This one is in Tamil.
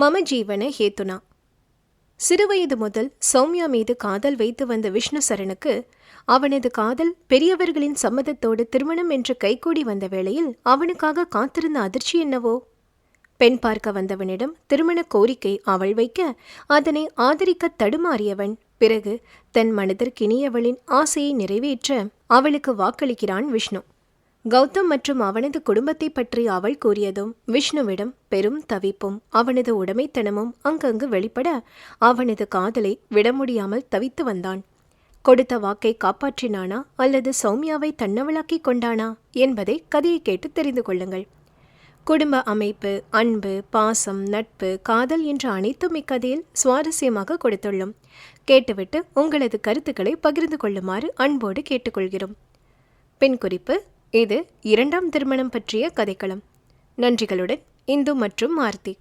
மம ஜீவன ஹேத்துனா. சிறுவயது முதல் சௌமியா மீது காதல் வைத்து வந்த விஷ்ணு சரணுக்கு அவனது காதல் பெரியவர்களின் சம்மதத்தோடு திருமணம் என்று கைகூடி வந்த வேளையில் அவனுக்காக காத்திருந்த அதிர்ச்சி என்னவோ? பெண் பார்க்க வந்தவனிடம் திருமண கோரிக்கை அவள் வைக்க அதனை ஆதரிக்க தடுமாறியவன் பிறகு தன் மனதிற்கினியவளின் ஆசையை நிறைவேற்ற அவளுக்கு வாக்களிக்கிறான் விஷ்ணு. கௌதம் மற்றும் அவனது குடும்பத்தை பற்றி அவள் கூறியதும் விஷ்ணுவிடம் பெரும் தவிப்பும் அவனது உடைமைத்தனமும் அங்கங்கு வெளிப்பட அவனது காதலை விட முடியாமல் தவித்து வந்தான். கொடுத்த வாக்கை காப்பாற்றினானா அல்லது சௌமியாவை தன்னவளாக்கி கொண்டானா என்பதை கதையை கேட்டு தெரிந்து கொள்ளுங்கள். குடும்ப அமைப்பு அன்பு பாசம் நட்பு காதல் என்ற அனைத்தும் இக்கதையில் சுவாரஸ்யமாக கொடுத்துள்ளோம். கேட்டுவிட்டு உங்களது கருத்துக்களை பகிர்ந்து கொள்ளுமாறு அன்போடு கேட்டுக்கொள்கிறோம். பின் குறிப்பு இது இரண்டாம் திருமணம் பற்றிய கதைக்களம். நன்றிகளுடன் இந்து மற்றும் ஆர்த்தி